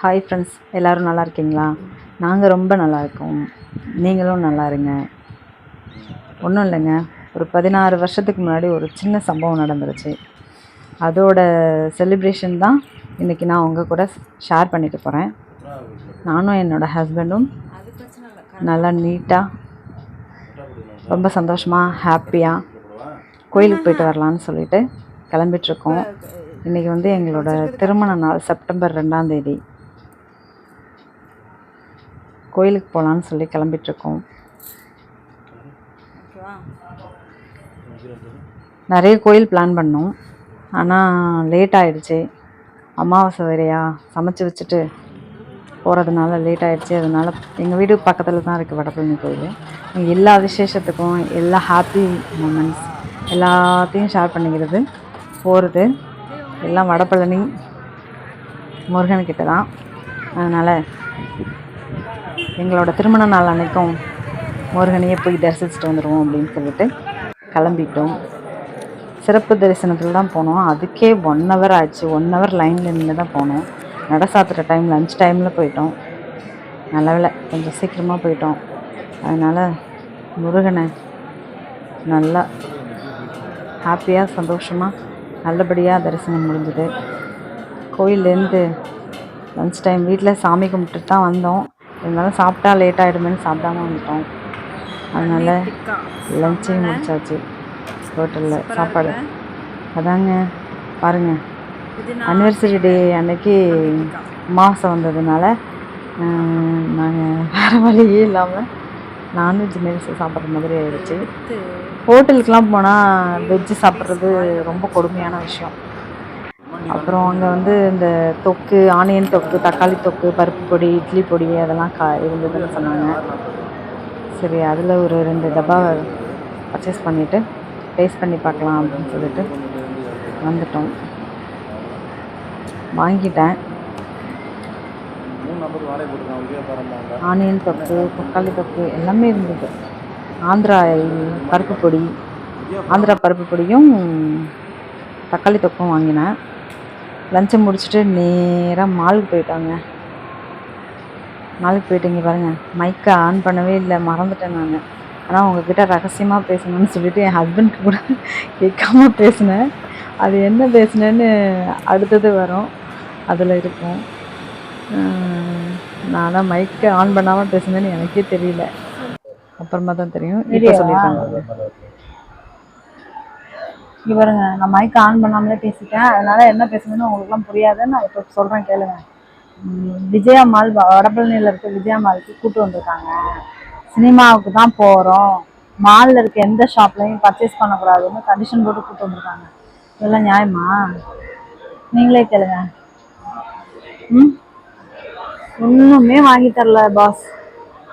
Hi friends எல்லோரும் நல்லா இருக்கீங்களா? நாங்கள் ரொம்ப நல்லா இருக்கோம். நீங்களும் நல்லா இருங்க. ஒன்றும் இல்லைங்க. ஒரு பதினாறு வருஷத்துக்கு முன்னாடி ஒரு சின்ன சம்பவம் நடந்துருச்சு. அதோட செலிப்ரேஷன் தான் இன்றைக்கி நான் உங்கள் கூட ஷேர் பண்ணிட்டு போகிறேன் நானும் என்னோடய ஹஸ்பண்டும் நல்லா நீட்டாக ரொம்ப சந்தோஷமாக ஹாப்பியாக கோயிலுக்கு போயிட்டு வரலான்னு சொல்லிட்டு கிளம்பிட்டுருக்கோம் இன்றைக்கி வந்து எங்களோட திருமண நாள் செப்டம்பர் ரெண்டாம் தேதி. கோயிலுக்கு போகலான்னு சொல்லி கிளம்பிட்டுருக்கோம். நிறைய கோயில் பிளான் பண்ணோம். ஆனால் லேட் ஆயிடுச்சு. அமாவாசை வேறையா? சமைச்சு வச்சுட்டு போகிறதுனால லேட் ஆகிடுச்சு அதனால் எங்கள் வீடு பக்கத்தில் தான் இருக்குது வடபழனி கோயில். எல்லா விசேஷத்துக்கும் எல்லா ஹாப்பி மூமெண்ட்ஸ் எல்லாத்தையும் ஷேர் பண்ணிக்கிறது போகிறது எல்லாம் வடபழனி முருகன்கிட்ட தான். அதனால் எங்களோட திருமண நாள் அன்னைக்கும் முருகனையே போய் தரிசிச்சுட்டு வந்துடுவோம் அப்படின்னு சொல்லிட்டு கிளம்பிட்டோம். சிறப்பு தரிசனத்தில் தான் போனோம். அதுக்கே ஒன் ஹவர் ஆச்சு. ஒன் ஹவர் லைனில் நின்று தான் போனோம். நட சாத்துற டைம் லஞ்ச் டைமில் போயிட்டோம். நல்ல வேலை கொஞ்சம் சீக்கிரமாக போயிட்டோம். அதனால் முருகனை நல்லா ஹாப்பியாக சந்தோஷமாக நல்லபடியாக தரிசனம் முடிஞ்சுது. கோயிலேருந்து லஞ்ச் டைம் வீட்டில் சாமி கும்பிட்டுட்டு தான் வந்தோம். இருந்தாலும் சாப்பிட்டா லேட் ஆகிடுமேனு சாப்பிடாம வந்துட்டோம். அதனால் லஞ்சையும் முடிச்சாச்சு. ஹோட்டலில் சாப்பாடு. அதாங்க பாருங்கள் அனிவர்சரி டே அன்னைக்கு மாதம் வந்ததுனால நாங்கள் வேறு வழியே இல்லாமல் நான்வெஜ் மீல்ஸ் சாப்பிட்ற மாதிரி ஆயிடுச்சு. ஹோட்டலுக்கெலாம் போனால் வெஜ்ஜு சாப்பிட்றது ரொம்ப கொடுமையான விஷயம். அப்புறம் அங்கே வந்து இந்த தொக்கு ஆனியன் தொக்கு தக்காளி தொக்கு பருப்பு பொடி இட்லி பொடி அதெல்லாம் கா இருந்ததுன்னு சொன்னாங்க. சரி அதில் ஒரு ரெண்டு டப்பா பர்ச்சேஸ் பண்ணிவிட்டு டேஸ்ட் பண்ணி பார்க்கலாம் அப்படின்னு சொல்லிட்டு வந்துட்டோம். வாங்கிட்டேன். ஆனியன் தொக்கு தக்காளி தொக்கு எல்லாமே இருந்தது. ஆந்திரா பருப்பு பொடி ஆந்திரா பருப்பு பொடியும் தக்காளி தொக்கும் வாங்கினேன். லஞ்சை முடிச்சுட்டு நேராக மாலுக்கு போயிட்டாங்க. மாலுக்கு போயிட்டு இங்கே பாருங்கள் மைக்கை ஆன் பண்ணவே இல்லை மறந்துட்டேன் நான். ஆனால் உங்ககிட்ட ரகசியமாக பேசணும்னு சொல்லிட்டு என் ஹஸ்பண்ட்க்கு கூட கேட்காம பேசினேன். அது என்ன பேசினேன்னு அடுத்தது வரும். அதில் இருக்கும். நான் தான் மைக்கை ஆன் பண்ணாமல் பேசுனேன்னு எனக்கே தெரியல. அப்புறமா தான் தெரியும். இப்போ சொல்லியிருக்காங்க. இவருங்க நான் மைக் ஆன் பண்ணாமலே பேசிட்டேன். அதனால என்ன பேசுனதுன்னு உங்களுக்குலாம் புரியாதுன்னு நான் இப்போ சொல்கிறேன் கேளுங்க. விஜயா மால் வடபழனியில் இருக்க விஜயா மாலுக்கு கூட்டு வந்திருக்காங்க. சினிமாவுக்கு தான் போகிறோம் மாலில் இருக்க எந்த ஷாப்லையும் பர்ச்சேஸ் பண்ணக்கூடாதுன்னு கண்டிஷன் போட்டு கூட்டு வந்திருக்காங்க. இதெல்லாம் நியாயமா? நீங்களே கேளுங்க. ம்? ஒன்றுமே வாங்கி தரல பாஸ்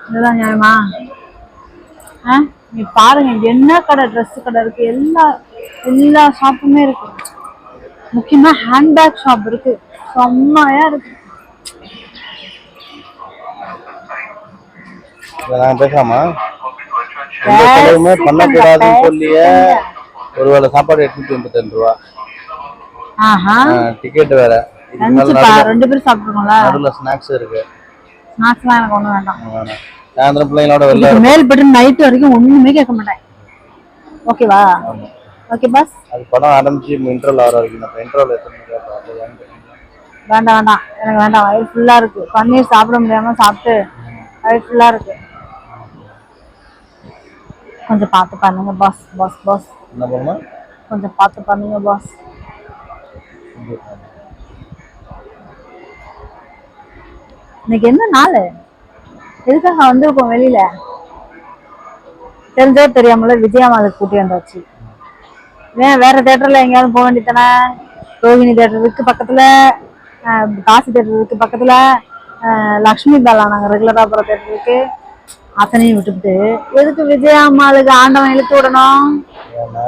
இதுதான் நியாயமா? ஆ? நீ பாருங்க என்ன கடை? ட்ரெஸ் கடை இருக்கு. எல்லா எல்லா ஷாப்புமே இருக்கு. முக்கியமா ஹேண்ட்பேக் ஷாப் இருக்கு. செம்மையா இருக்கு. நான் பேசாமா எந்த செலவுமே பண்ணக்கூடாதுன்னு சொல்லியே ஒருவேளை சாப்பாடு எட்நூத்தி எண்பத்தி ரெண்டு ரூபா டிக்கெட் வேற. ரெண்டு பேரும் சாப்பிட்டுருக்கோம்ல நடுவில் ஸ்நாக்ஸ் இருக்கு. ஸ்நாக்ஸ்லாம் எனக்கு ஒன்றும் வேண்டாம். வேணாம். சாயந்தரம் பிள்ளைங்களோட வெளில மேல் பட்டு நைட்டு வரைக்கும் ஒண்ணுமே கேட்க மாட்டேன். ஓகேவா ஓகே பாஸ் அது படம் ஆரம்பிச்சு இன்டர்வல் ஆகிற வரைக்கும். நம்ம அப்போ வேண்டாம் வேண்டாம். எனக்கு வேண்டாம். வயிறு ஃபுல்லா இருக்கு. பன்னீர் சாப்பிட முடியாம சாப்பிட்டு வயிறு ஃபுல்லா இருக்கு. கொஞ்சம் பார்த்து பண்ணுங்க பாஸ் பாஸ் பாஸ் கொஞ்சம் பார்த்து பண்ணுங்க பாஸ் இன்னைக்கு என்ன நாள்? எதுக்காக வந்திருக்கோம் வெளியில? தெரிஞ்சோ தெரியாமல விஜயா மாலுக்கு கூட்டி வந்தாச்சு. ஏன் வேற தேட்டர்ல எங்கேயாவது போக வேண்டியதானே ரோஹிணி தேட்டர் இருக்கு பக்கத்துல. காசி தேட்டர் இருக்கு பக்கத்துல. லக்ஷ்மி பாலா நாங்க ரெகுலரா போற தேட்டர் இருக்கு. அத்தனையும் விட்டுவிட்டு எதுக்கு விஜயா மாலுக்கு ஆண்டவன் இழுத்து விடணும். ஏன்னா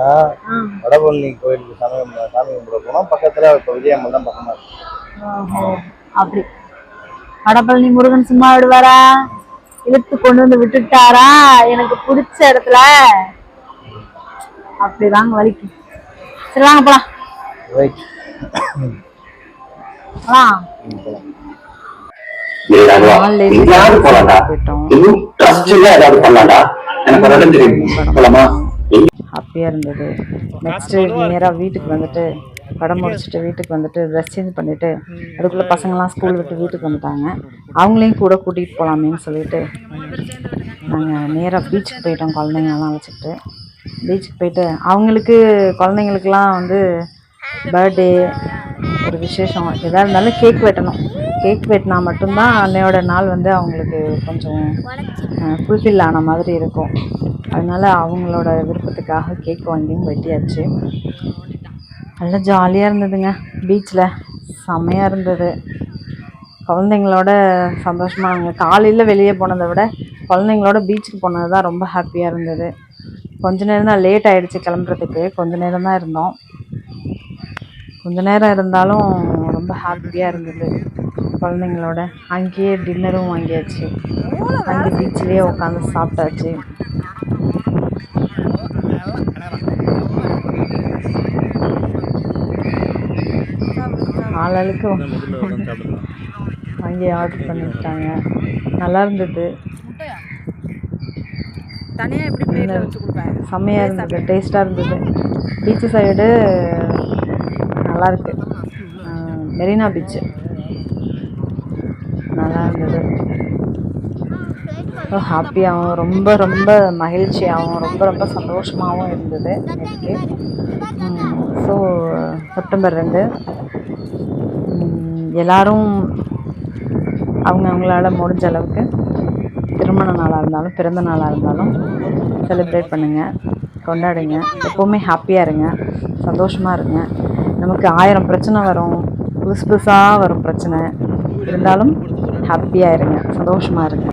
வடபழனி கோயிலுக்கு சாமி சாமி கும்பிட போனோம். பக்கத்துல இப்போ விஜயம்மல் தான் பக்கமா இருக்கு. அப்படி. வடபழனி முருகன் சும்மா விடுவாரா? இழுத்து கொண்டு வந்து விட்டுட்டாரா? எனக்கு பிடிச்ச இடத்துல அப்படிதாங்க வலிக்கு. சரி வாங்க போலாம். ஹாப்பியாக இருந்தது. நெக்ஸ்ட்டு நேராக வீட்டுக்கு வந்துட்டு படம் முடிச்சுட்டு வீட்டுக்கு வந்துட்டு ட்ரெஸ் சேஞ்ச் பண்ணிவிட்டு அதுக்குள்ளே பசங்கள்லாம் ஸ்கூல் விட்டு வீட்டுக்கு வந்துட்டாங்க. அவங்களையும் கூட கூட்டிகிட்டு போகலாமேன்னு சொல்லிட்டு நாங்கள் நேராக பீச்சுக்கு போயிட்டோம் குழந்தைங்களெல்லாம் வச்சுக்கிட்டு. பீச்சுக்கு போயிட்டு அவங்களுக்கு குழந்தைங்களுக்கெல்லாம் வந்து பர்த்டே ஒரு விசேஷம். எதாக இருந்தாலும் கேக் வெட்டணும். கேக் வெட்டினா மட்டும்தான் அன்னையோட நாள் வந்து அவங்களுக்கு கொஞ்சம் ஃபுல்ஃபில் ஆன மாதிரி இருக்கும். அதனால் அவங்களோட விருப்பத்துக்காக கேக் வாங்கியும் வெட்டியாச்சு. நல்லா ஜாலியாக இருந்ததுங்க பீச்சில் செம்மையாக இருந்தது. குழந்தைங்களோட சந்தோஷமாக நாங்க காலையில் வெளியே போனதை விட குழந்தைங்களோட பீச்சுக்கு போனது தான் ரொம்ப ஹாப்பியாக இருந்தது. கொஞ்ச நேரம் தான் லேட் ஆகிடுச்சு கிளம்புறதுக்கு. கொஞ்ச நேரம் தான் இருந்தோம். கொஞ்ச நேரம் இருந்தாலும் ரொம்ப ஹாப்பியாக இருந்தது. குழந்தைங்களோட அங்கேயே டின்னரும் வாங்கியாச்சு. அங்கே பீச்சிலேயே உட்காந்து சாப்பிட்டாச்சு. ஆளாளுக்கு வாங்கி ஆர்டர் பண்ணிட்டாங்க. நல்லா இருந்தது. தனியாக எப்படி பிளேட்டில் வச்சு கொடுப்பேன்? செம்மையாக இருந்தது டேஸ்ட்டாக இருந்தது. பீச்சு சைடு நல்லாயிருக்கு மெரினா பீச்சு நல்லா இருந்தது. ஹாப்பியாகவும் ரொம்ப ரொம்ப மகிழ்ச்சியாகவும் ரொம்ப ரொம்ப சந்தோஷமாகவும் இருந்தது எனக்கு. ஸோ செப்டம்பர் ரெண்டு. எல்லோரும் அவங்க அவங்களால முடிஞ்ச அளவுக்கு திருமண நாளாக இருந்தாலும் பிறந்த நாளாக இருந்தாலும் செலிப்ரேட் பண்ணுங்கள் கொண்டாடுங்க. எப்போவுமே ஹாப்பியாக இருங்க. சந்தோஷமாக இருங்க. நமக்கு ஆயிரம் பிரச்சனை வரும். புதுசு புதுசாக வரும் பிரச்சனை. இருந்தாலும் ஹாப்பியாக இருங்க. சந்தோஷமாக இருங்க.